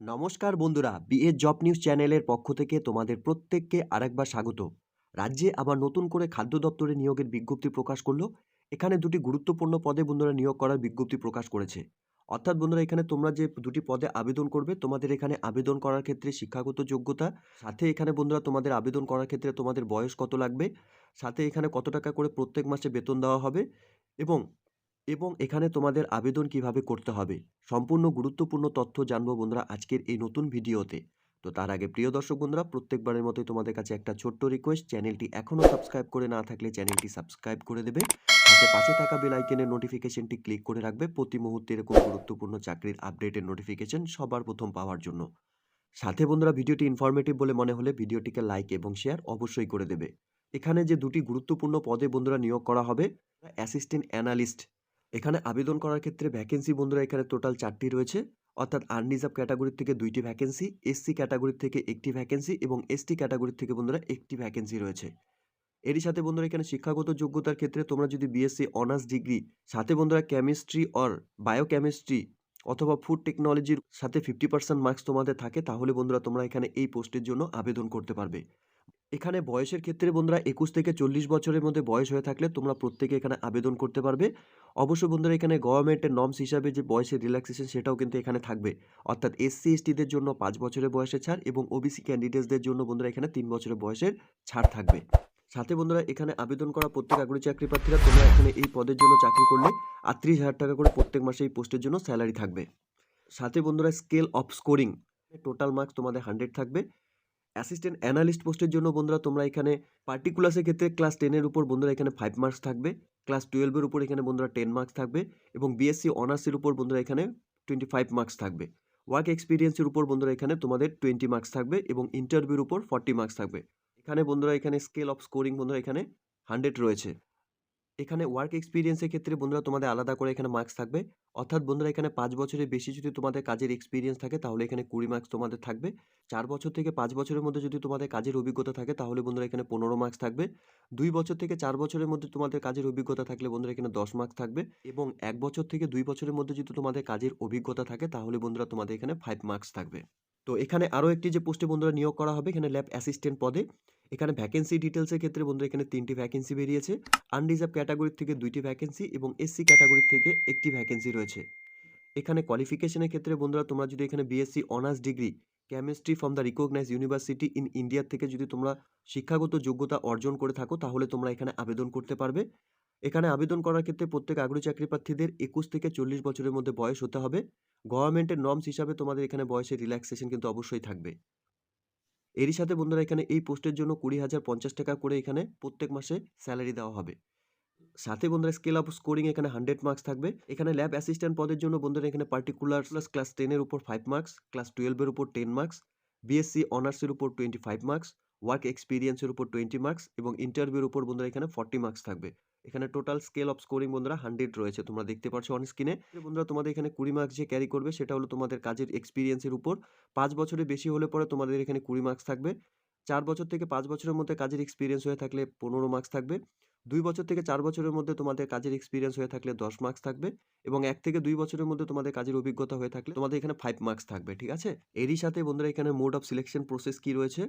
নমস্কার বন্ধুরা BA job news চ্যানেলের পক্ষ থেকে তোমাদের প্রত্যেককে আরেকবার স্বাগত। রাজ্যে আবার নতুন করে খাদ্য দপ্তরে নিয়োগের বিজ্ঞপ্তি প্রকাশ করল। এখানে দুটি গুরুত্বপূর্ণ পদে বন্ধুরা নিয়োগ করার বিজ্ঞপ্তি প্রকাশ করেছে। অর্থাৎ বন্ধুরা, এখানে তোমরা যে দুটি পদে আবেদন করবে, তোমাদের এখানে আবেদন করার ক্ষেত্রে শিক্ষাগত যোগ্যতা, সাথে এখানে বন্ধুরা তোমাদের আবেদন করার ক্ষেত্রে তোমাদের বয়স কত লাগবে, সাথে এখানে কত টাকা করে প্রত্যেক মাসে বেতন দেওয়া হবে এবং এবং এখানে তোমাদের আবেদন কীভাবে করতে হবে সম্পূর্ণ গুরুত্বপূর্ণ তথ্য জানব বন্ধুরা আজকের এই নতুন ভিডিওতে। তো তার আগে প্রিয় দর্শক বন্ধুরা, প্রত্যেকবারের মতোই তোমাদের কাছে একটা ছোট্ট রিকোয়েস্ট চ্যানেলটি এখনও সাবস্ক্রাইব করে না থাকলে চ্যানেলটি সাবস্ক্রাইব করে দেবে। সাথে পাশে থাকা বেল আইকনের নোটিফিকেশনটি ক্লিক করে রাখবে। প্রতি মুহূর্তে এরকম গুরুত্বপূর্ণ চাকরির আপডেটের নোটিফিকেশন সবার প্রথম পাওয়ার জন্য। সাথে বন্ধুরা, ভিডিওটি ইনফরমেটিভ বলে মনে হলে ভিডিওটিকে লাইক এবং শেয়ার অবশ্যই করে দেবে। এখানে যে দুটি গুরুত্বপূর্ণ পদে বন্ধুরা নিয়োগ করা হবে অ্যাসিস্ট্যান্ট অ্যানালিস্ট এখানে আবেদন করার ক্ষেত্রে ভ্যাকেন্সি বন্ধুরা এখানে টোটাল চারটি রয়েছে। অর্থাৎ আনরিজার্ভ ক্যাটাগরির থেকে দুইটি ভ্যাকেন্সি এসসি ক্যাটাগরির থেকে একটি ভ্যাকেন্সি এবং এসটি ক্যাটাগরির থেকে বন্ধুরা একটি ভ্যাকেন্সি রয়েছে। এরই সাথে বন্ধুরা এখানে শিক্ষাগত যোগ্যতার ক্ষেত্রে তোমরা যদি বিএসসি অনার্স ডিগ্রি সাথে বন্ধুরা কেমিস্ট্রি অর বায়োকেমিস্ট্রি অথবা ফুড টেকনোলজির সাথে ফিফটি পার্সেন্ট মার্কস তোমাদের থাকে, তাহলে বন্ধুরা তোমরা এখানে এই পোস্টের জন্য আবেদন করতে পারবে। এখানে বয়সের ক্ষেত্রে বন্ধুরা একুশ থেকে চল্লিশ বছরের মধ্যে বয়স হয়ে থাকলে তোমরা প্রত্যেকে এখানে আবেদন করতে পারবে। অবশ্য বন্ধুরা এখানে গভর্নমেন্টের নর্মস হিসাবে যে বয়সের রিল্যাক্সেশন সেটাও কিন্তু এখানে থাকবে। অর্থাৎ এসসি এসটিদের জন্য পাঁচ বছরের বয়সের ছাড় এবং ওবিসি ক্যান্ডিডেটসদের জন্য বন্ধুরা এখানে তিন বছরের বয়সের ছাড় থাকবে। সাথে বন্ধুরা এখানে আবেদন করা প্রত্যেক আগ্রহী চাকরি প্রার্থীরা তোমরা এখানে এই পদের জন্য চাকরি করলে আটত্রিশ হাজার টাকা করে প্রত্যেক মাসে এই পোস্টের জন্য স্যালারি থাকবে। সাথে বন্ধুরা scale of scoring total marks তোমাদের হান্ড্রেড থাকবে। অ্যাসিস্ট্যান্ট অ্যানালিস্ট পোস্টের জন্য বন্ধুরা তোমরা এখানে পার্টিকুলার্সের ক্ষেত্রে ক্লাস টেনের উপর বন্ধুরা এখানে ফাইভ মার্কস থাকবে। ক্লাস টুয়েলভের উপর এখানে বন্ধুরা টেন মার্কস থাকবে এবং বিএসসি অনার্সের উপর বন্ধুরা এখানে টোয়েন্টি ফাইভ মার্কস থাকবে ওয়ার্ক এক্সপিরিয়েন্সের উপর বন্ধুরা এখানে তোমাদের টোয়েন্টি মার্কস থাকবে এবং ইন্টারভিউর উপর ফর্টি মার্কস থাকবে। এখানে বন্ধুরা এখানে স্কেল অফ স্কোরিং বন্ধুরা এখানে হান্ড্রেড রয়েছে। এখানে ওয়ার্ক এক্সপিরিয়েন্সের ক্ষেত্রে বন্ধুরা তোমাদের আলাদা করে এখানে মার্কস থাকবে। অর্থাৎ বন্ধুরা এখানে পাঁচ বছরের বেশি যদি তোমাদের কাজের এক্সপিরিয়েন্স থাকে, তাহলে এখানে কুড়ি মার্কস তোমাদের থাকবে। চার বছর থেকে পাঁচ বছরের মধ্যে যদি তোমাদের কাজের অভিজ্ঞতা থাকে, তাহলে বন্ধুরা এখানে পনেরো মার্কস থাকবে। দুই বছর থেকে চার বছরের মধ্যে তোমাদের কাজের অভিজ্ঞতা থাকলে বন্ধুরা এখানে দশ মার্কস থাকবে এবং এক বছর থেকে দুই বছরের মধ্যে যদি তোমাদের কাজের অভিজ্ঞতা থাকে, তাহলে বন্ধুরা তোমাদের এখানে ফাইভ মার্কস থাকবে। তো এখানে আরও একটি যে পোস্টে বন্ধুরা নিয়োগ করা হবে, এখানে ল্যাব অ্যাসিস্ট্যান্ট পদে। এখানে ভ্যাকেন্সি ডিটেলসের ক্ষেত্রে বন্ধুরা এখানে তিনটি ভ্যাকেন্সি বেরিয়েছে। আনরিজার্ভ ক্যাটাগরির থেকে দুইটি ভ্যাকেন্সি এবং এসসি ক্যাটাগরির থেকে একটি ভ্যাকেন্সি রয়েছে। এখানে কোয়ালিফিকেশনের ক্ষেত্রে বন্ধুরা তোমরা যদি এখানে BSc honours degree chemistry from the recognise university in India থেকে যদি তোমরা শিক্ষাগত যোগ্যতা অর্জন করে থাকো, তাহলে তোমরা এখানে আবেদন করতে পারবে। এখানে আবেদন করার ক্ষেত্রে প্রত্যেক আগ্রহী চাকরি প্রার্থীদের একুশ থেকে চল্লিশ বছরের মধ্যে বয়স হতে হবে। গভর্নমেন্টের নর্মস হিসাবে তোমাদের এখানে বয়সের রিল্যাক্সেশন কিন্তু অবশ্যই থাকবে। এরই সাথে বন্ধুরা, এখানে এই পোস্টের জন্য কুড়ি হাজার পঞ্চাশ টাকা করে এখানে প্রত্যেক মাসে স্যালারি দেওয়া হবে। সাথে বন্ধুরা স্কেল অফ স্কোরিং এখানে হান্ড্রেড মার্কস থাকবে। এখানে ল্যাব অ্যাসিস্ট্যান্ট পদের জন্য বন্ধুরা, এখানে পার্টিকুলার প্লাস ক্লাস টেনের উপর ফাইভ মার্কস ক্লাস টুয়েলভের উপর টেন মার্কস বিএসসি অনার্সের উপর টোয়েন্টি ফাইভ মার্কস ওয়ার্ক এক্সপিরিয়েন্সের উপর টোয়েন্টি মার্কস এবং ইন্টারভিউর উপর বন্ধুরা, এখানে ফর্টি মার্কস থাকবে। এখানে টোটাল স্কেল অফ স্কোরিং বন্ধুরা হান্ড্রেড রয়েছে। তোমরা দেখতে পাচ্ছ অন স্ক্রিনে বন্ধুরা তোমাদের এখানে কুড়ি মার্কস যে ক্যারি করবে, সেটা হলো তোমাদের কাজের এক্সপিরিয়েন্সের উপর। পাঁচ বছরের বেশি হলে পরে তোমাদের এখানে কুড়ি মার্কস থাকবে। চার বছর থেকে পাঁচ বছরের মধ্যে কাজের এক্সপিরিয়েন্স হয়ে থাকলে পনেরো মার্কস থাকবে। দুই বছর থেকে চার বছরের মধ্যে তোমাদের কাজের এক্সপিরিয়েন্স হয়ে থাকলে দশ মার্কস থাকবে। এবং এক থেকে দুই বছরের মধ্যে তোমাদের কাজের অভিজ্ঞতা হয়ে থাকলে তোমাদের এখানে ফাইভ মার্কস থাকবে, ঠিক আছে? এরই সাথে বন্ধুরা এখানে মোড অফ সিলেকশন প্রসেস কি রয়েছে?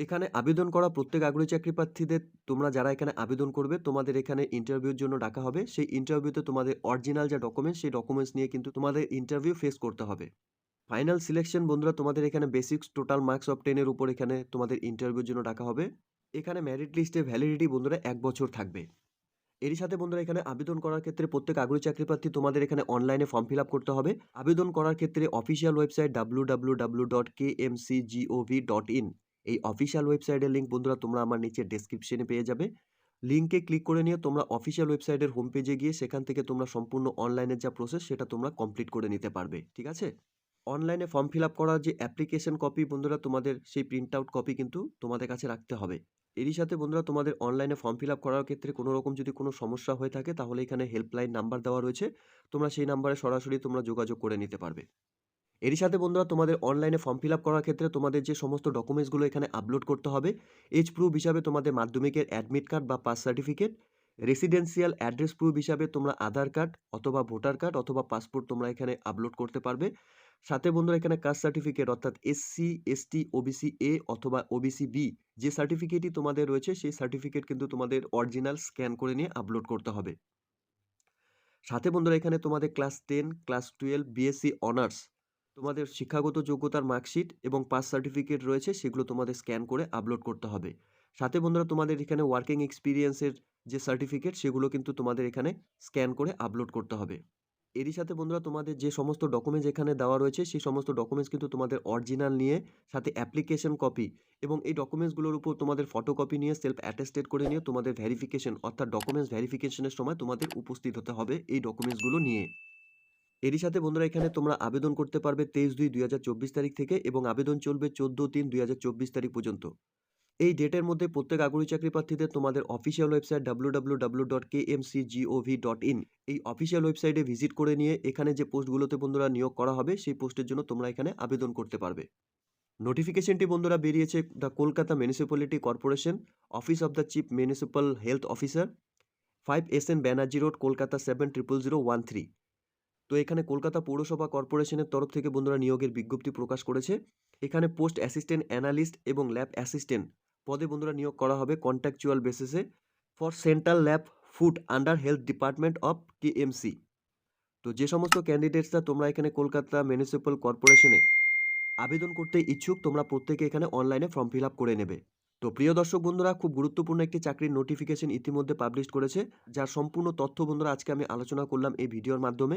এখানে আবেদন করা প্রত্যেক আগ্রহী চাকরি প্রার্থীদের, তোমরা যারা এখানে আবেদন করবে, তোমাদের এখানে ইন্টারভিউর জন্য ডাকা হবে। সেই ইন্টারভিউতে তোমাদের অরিজিনাল যা ডকুমেন্টস সেই ডকুমেন্টস নিয়ে কিন্তু তোমাদের ইন্টারভিউ ফেস করতে হবে। ফাইনাল সিলেকশন বন্ধুরা, তোমাদের এখানে বেসিক্স টোটাল মার্কস অফ টেনের উপর এখানে তোমাদের ইন্টারভিউর জন্য ডাকা হবে। এখানে মেরিট লিস্টে ভ্যালিডিটি বন্ধুরা এক বছর থাকবে। এরই সাথে বন্ধুরা, এখানে আবেদন করার ক্ষেত্রে প্রত্যেক আগ্রহী চাকরি প্রার্থী তোমাদের এখানে অনলাইনে ফর্ম ফিল করতে হবে। আবেদন করার ক্ষেত্রে official website W W W dot K M C G O V dot in এই অফিসিয়াল ওয়েবসাইটের লিঙ্ক বন্ধুরা তোমরা আমার নিচে ডেসক্রিপশনে পেয়ে যাবে। লিঙ্কে ক্লিক করে নিয়ে তোমরা অফিসিয়াল ওয়েবসাইটের হোম পেজে গিয়ে সেখান থেকে তোমরা সম্পূর্ণ অনলাইনের যা প্রসেস সেটা তোমরা কমপ্লিট করে নিতে পারবে, ঠিক আছে? অনলাইনে ফর্ম ফিল আপ করার যে অ্যাপ্লিকেশন কপি বন্ধুরা তোমাদের সেই প্রিন্ট আউট কপি কিন্তু তোমাদের কাছে রাখতে হবে। এরই সাথে বন্ধুরা তোমাদের অনলাইনে ফর্ম ফিল আপ করার ক্ষেত্রে কোনো রকম যদি কোনো সমস্যা হয়ে থাকে তাহলে এখানে হেল্পলাইন নাম্বার দেওয়া রয়েছে। তোমরা সেই নাম্বারে সরাসরি তোমরা যোগাযোগ করে নিতে পারবে। এরই সাথে বন্ধুরা তোমাদের অনলাইনে ফর্ম ফিল আপ করার ক্ষেত্রে তোমাদের যে সমস্ত ডকুমেন্টসগুলো এখানে আপলোড করতে হবে এজ প্রুফ হিসাবে তোমাদের মাধ্যমিকের অ্যাডমিট কার্ড বা pass certificate residential address proof হিসাবে তোমরা আধার কার্ড অথবা ভোটার কার্ড অথবা পাসপোর্ট তোমরা এখানে আপলোড করতে পারবে সাথে বন্ধুরা এখানে কাস্ট সার্টিফিকেট অর্থাৎ এসসি, এসটি, ওবিসি এ অথবা ওবিসি বি যে সার্টিফিকেটই তোমাদের রয়েছে সেই সার্টিফিকেট কিন্তু তোমাদের অরিজিনাল স্ক্যান করে নিয়ে আপলোড করতে হবে। সাথে বন্ধুরা এখানে তোমাদের class ten class 12, BSc honours তোমাদের শিক্ষাগত যোগ্যতার মার্কশিট এবং পাস সার্টিফিকেট রয়েছে, সেগুলো তোমাদের স্ক্যান করে আপলোড করতে হবে। সাথে বন্ধুরা, তোমাদের এখানে ওয়ার্কিং এক্সপিরিয়েন্সের যে সার্টিফিকেট সেগুলো কিন্তু তোমাদের এখানে স্ক্যান করে আপলোড করতে হবে। এরই সাথে বন্ধুরা, তোমাদের যে সমস্ত ডকুমেন্টস এখানে দেওয়া রয়েছে, সেই সমস্ত ডকুমেন্টস কিন্তু তোমাদের অরিজিনাল নিয়ে, সাথে অ্যাপ্লিকেশন কপি এবং এই ডকুমেন্টসগুলোর উপর তোমাদের ফটোকপি নিয়ে সেলফ অ্যাটেস্টেড করে নিয়ে, তোমাদের ভেরিফিকেশন অর্থাৎ ডকুমেন্টস ভেরিফিকেশনের সময় তোমাদের উপস্থিত হতে হবে এই ডকুমেন্টসগুলো নিয়ে। এরই সাথে বন্ধুরা এখানে তোমরা আবেদন করতে পারবে ২৩/২/২০২৪ তারিখ থেকে এবং আবেদন চলবে ১৪/৩/২০২৪ তারিখ পর্যন্ত। এই ডেটের মধ্যে প্রত্যেক আগ্রহী চাকরি প্রার্থীদের তোমাদের অফিসিয়াল ওয়েবসাইট www.kmcgov.in এই অফিসিয়াল ওয়েবসাইটে ভিজিট করে নিয়ে এখানে যে পোস্টগুলোতে বন্ধুরা নিয়োগ করা হবে সেই পোস্টের জন্য তোমরা এখানে আবেদন করতে পারবে। নোটিফিকেশনটি বন্ধুরা বেরিয়েছে the Kolkata municipality corporation, office of the chief municipal health officer, five S N Banerjee road, Kolkata ৭০০০13 তো এখানে কলকাতা পৌরসভা কর্পোরেশনের তরফ থেকে বন্ধুরা নিয়োগের বিজ্ঞপ্তি প্রকাশ করেছে। এখানে পোস্ট অ্যাসিস্ট্যান্ট অ্যানালিস্ট এবং ল্যাব অ্যাসিস্ট্যান্ট পদে বন্ধুরা নিয়োগ করা হবে কন্ট্রাকচুয়াল বেসিসে for central lab food under health department of KMC. তো যে সমস্ত ক্যান্ডিডেটসরা তোমরা এখানে কলকাতা মিউনিসিপ্যাল কর্পোরেশনে আবেদন করতে ইচ্ছুক, তোমরা প্রত্যেকে এখানে অনলাইনে ফর্ম ফিল করে নেবে। তো প্রিয় দর্শক বন্ধুরা, খুব গুরুত্বপূর্ণ একটি চাকরির নোটিফিকেশন ইতিমধ্যে পাবলিশ করেছে, যার সম্পূর্ণ তথ্য বন্ধুরা আজকে আমি আলোচনা করলাম এই ভিডিওর মাধ্যমে।